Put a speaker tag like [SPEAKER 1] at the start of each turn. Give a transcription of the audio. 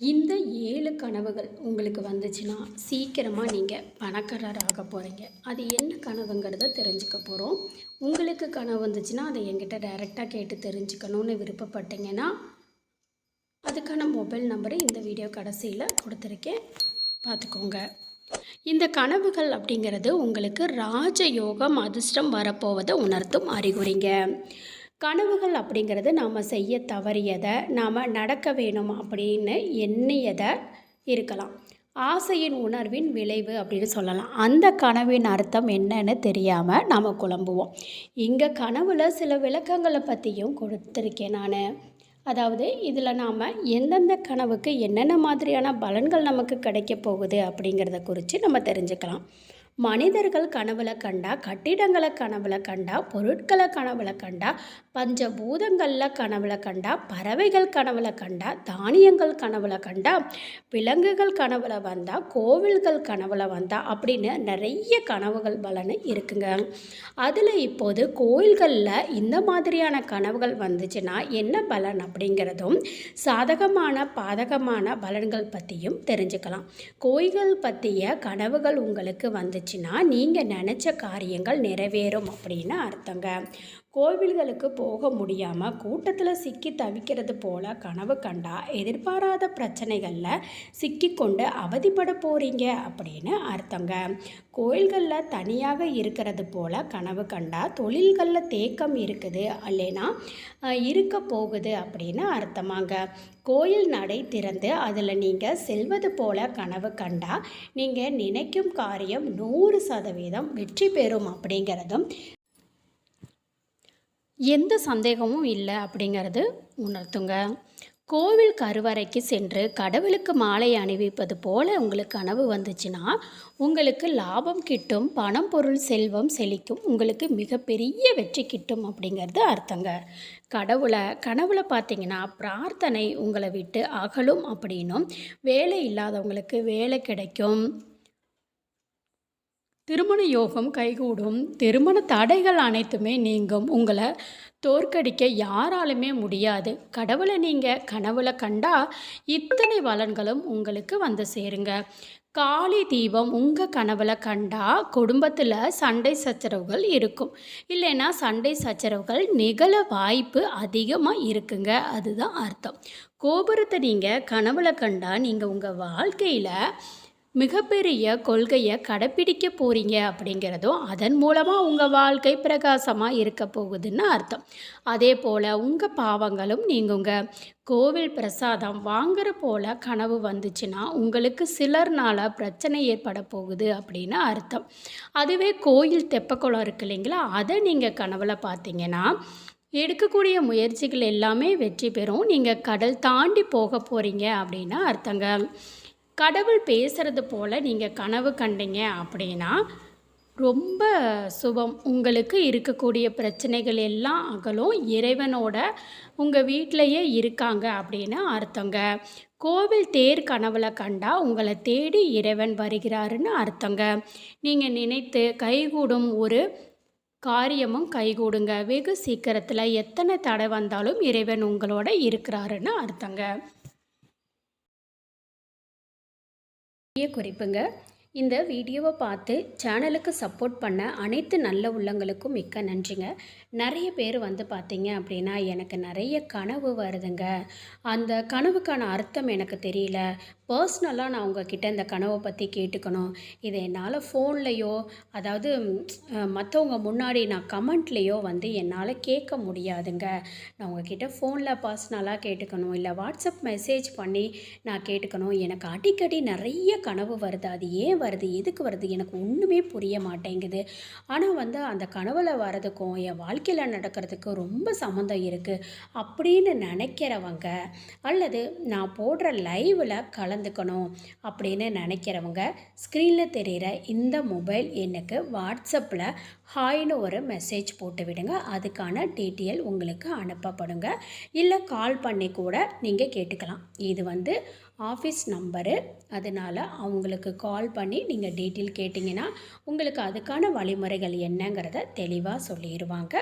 [SPEAKER 1] இந்த ஏழு கனவுகள் உங்களுக்கு வந்துச்சுன்னா சீக்கிரமாக நீங்கள் பணக்காரர் ஆக போகிறீங்க அது என்ன கனவுங்கிறத தெரிஞ்சுக்க போகிறோம் உங்களுக்கு கனவு வந்துச்சுன்னா அதை என்கிட்ட டைரெக்டாக கேட்டு தெரிஞ்சுக்கணும்னு விருப்பப்பட்டீங்கன்னா அதுக்கான மொபைல் நம்பரை இந்த வீடியோ கடைசியில் கொடுத்துருக்கேன். பார்த்துக்கோங்க. இந்த கனவுகள் அப்படிங்கிறது உங்களுக்கு ராஜயோகம் அதிர்ஷ்டம் வரப்போவதை உணர்த்தும் அறிகுறிங்க. கனவுகள் அப்படிங்கிறது நாம் செய்ய தவறியதை நாம் நடக்க வேணும் அப்படின்னு எண்ணியதை இருக்கலாம். ஆசையின் உணர்வின் விளைவு அப்படின்னு சொல்லலாம். அந்த கனவின் அர்த்தம் என்னன்னு தெரியாமல் நாம் குழம்புவோம். இங்கே கனவில் சில விளக்கங்களை பற்றியும் கொடுத்துருக்கேன் நான். அதாவது இதில் நாம் எந்தெந்த கனவுக்கு என்னென்ன மாதிரியான பலன்கள் நமக்கு கிடைக்க போகுது அப்படிங்கிறத குறித்து நம்ம தெரிஞ்சுக்கலாம். மனிதர்கள் கனவுல கண்டா கட்டிடங்களை கனவுல கண்டா பொருட்களை கனவுல கண்டா பஞ்சபூதங்களில் கனவுல கண்டா பறவைகள் கனவுல கண்டா தானியங்கள் கனவுல கண்டா விலங்குகள் கனவுல வந்தா கோவில்கள் கனவுல வந்தா அப்படின்னு நிறைய கனவுகள் பலன் இருக்குங்க. அதில் இப்போது கோயில்களில் இந்த மாதிரியான கனவுகள் வந்துச்சுன்னா என்ன பலன் அப்படிங்கிறதும் சாதகமான பாதகமான பலன்கள் பற்றியும் தெரிஞ்சுக்கலாம். கோயில்கள் பற்றிய கனவுகள் உங்களுக்கு வந்துச்சு வந்துச்சுன்னா நீங்கள் நினச்ச காரியங்கள் நிறைவேறும் அப்படின்னு அர்த்தங்க. கோவில்களுக்கு போக முடியாமல் கூட்டத்தில் சிக்கி தவிக்கிறது போல கனவு கண்டா எதிர்பாராத பிரச்சனைகளில் சிக்கிக்கொண்டு அவதிப்பட போகிறீங்க அப்படின்னு அர்த்தங்க. கோயில்களில் தனியாக இருக்கிறது போல் கனவு கண்டா தொழில்களில் தேக்கம் இருக்குது இல்லைன்னா இருக்க போகுது அப்படின்னு அர்த்தமாங்க. கோயில் நடை திறந்து அதில் நீங்கள் செல்வது போல கனவு கண்டா நீங்கள் நினைக்கும் காரியம் நூறு சதவீதம் வெற்றி பெறும் அப்படிங்கிறதும் எந்த சந்தேகமும் இல்லை அப்படிங்கிறது உணர்த்துங்க. கோவில் கருவறைக்கு சென்று கடவுளுக்கு மாலை அணிவிப்பது போல உங்களுக்கு கனவு வந்துச்சுன்னா உங்களுக்கு லாபம் கிட்டும் பணம் பொருள் செல்வம் செழிக்கும் உங்களுக்கு மிகப்பெரிய வெற்றி கிட்டும் அப்படிங்கிறது அர்த்தங்க. கடவுளை கனவுல பார்த்தீங்கன்னா பிரார்த்தனை உங்களை விட்டு அகலும் அப்படின்னும் வேலை இல்லாதவங்களுக்கு வேலை கிடைக்கும். திருமண யோகம் கைகூடும். திருமண தடைகள் அனைத்துமே நீங்கும். உங்களை தோற்கடிக்க யாராலுமே முடியாது. கடவுளை நீங்கள் கனவுல கண்டா இத்தனை வளன்களும் உங்களுக்கு வந்து சேருங்க. காளி தீபம் உங்கள் கனவுல கண்டா குடும்பத்தில் சண்டை சச்சரவுகள் இருக்கும். இல்லைன்னா சண்டை சச்சரவுகள் நிகழ வாய்ப்பு அதிகமாக இருக்குங்க. அதுதான் அர்த்தம். கோபுரத்தை நீங்கள் கனவுல கண்டா நீங்கள் உங்கள் வாழ்க்கையில் மிகப்பெரிய கொள்கையை கடைப்பிடிக்க போகிறீங்க அப்படிங்கிறதும் அதன் மூலமாக உங்கள் வாழ்க்கை பிரகாசமாக இருக்க போகுதுன்னு அர்த்தம். அதே போல் உங்கள் பாவங்களும் நீங்குங்க. கோவில் பிரசாதம் வாங்குற போல் கனவு வந்துச்சுன்னா உங்களுக்கு சிலர்னால் பிரச்சனை ஏற்பட போகுது அப்படின்னு அர்த்தம். அதுவே கோயில் தெப்பக்குளம் இருக்கு இல்லைங்களா? அதை நீங்கள் கனவில் பார்த்தீங்கன்னா எடுக்கக்கூடிய முயற்சிகள் எல்லாமே வெற்றி பெறும். நீங்கள் கடல் தாண்டி போக போகிறீங்க அப்படின்னு அர்த்தங்க. கடவுள் பேசுகிறது போல் நீங்கள் கனவு கண்டீங்க அப்படின்னா ரொம்ப சுபம். உங்களுக்கு இருக்கக்கூடிய பிரச்சனைகள் எல்லாம் அகலும். இறைவனோட உங்கள் வீட்டிலையே இருக்காங்க அப்படின்னு அர்த்தங்க. கோவில் தேர் கனவுல கண்டா உங்களை தேடி இறைவன் வருகிறாருன்னு அர்த்தங்க. நீங்கள் நினைத்து கைகூடும் ஒரு காரியமும் கைகூடுங்க. வெகு சீக்கிரத்தில் எத்தனை தடை வந்தாலும் இறைவன் உங்களோட இருக்கிறாருன்னு அர்த்தங்க. குறிப்புங்க. இந்த வீடியோவை பார்த்து சேனலுக்கு சப்போர்ட் பண்ண அனைத்து நல்ல உள்ளங்களுக்கும் மிக்க நன்றிங்க. நிறைய பேர் வந்து பார்த்தீங்க அப்படின்னா எனக்கு நிறைய கனவு வருதுங்க. அந்த கனவுக்கான அர்த்தம் எனக்கு தெரியல. பர்ஸ்னலாக நான் உங்ககிட்ட இந்த கனவை பற்றி கேட்டுக்கணும். இதை என்னால் ஃபோன்லேயோ அதாவது மற்றவங்க முன்னாடி நான் கமெண்ட்லேயோ வந்து என்னால் கேட்க முடியாதுங்க. நான் உங்ககிட்ட ஃபோனில் பர்ஸ்னலாக கேட்டுக்கணும். இல்லை வாட்ஸ்அப் மெசேஜ் பண்ணி நான் கேட்டுக்கணும். எனக்கு அடிக்கடி நிறைய கனவு வருது. அது ஏன் வருது எதுக்கு வருது? எனக்கு ஒன்றுமே புரிய மாட்டேங்குது. ஆனால் வந்து அந்த கனவில் வரதுக்கும் என் வாழ்க்கையில் நடக்கிறதுக்கும் ரொம்ப சம்மந்தம் இருக்குது அப்படின்னு நினைக்கிறவங்க அல்லது நான் போடுற லைவில் கலந்துக்கணும் அப்படின்னு நினைக்கிறவங்க ஸ்க்ரீனில் தெரிகிற இந்த மொபைல் எண்ணுக்கு வாட்ஸ்அப்பில் ஹாய்னு ஒரு மெசேஜ் போட்டு விடுங்க. அதுக்கான டீட்டெயில் உங்களுக்கு அனுப்பப்படுங்க. இல்லை கால் பண்ணி கூட நீங்கள் கேட்டுக்கலாம். இது வந்து ஆஃபீஸ் நம்பரு. அதனால் அவங்களுக்கு கால் பண்ணி நீங்கள் டீட்டெயில் கேட்டிங்கன்னா உங்களுக்கு அதுக்கான வழிமுறைகள் என்னங்கிறத தெளிவாக சொல்லிடுவாங்க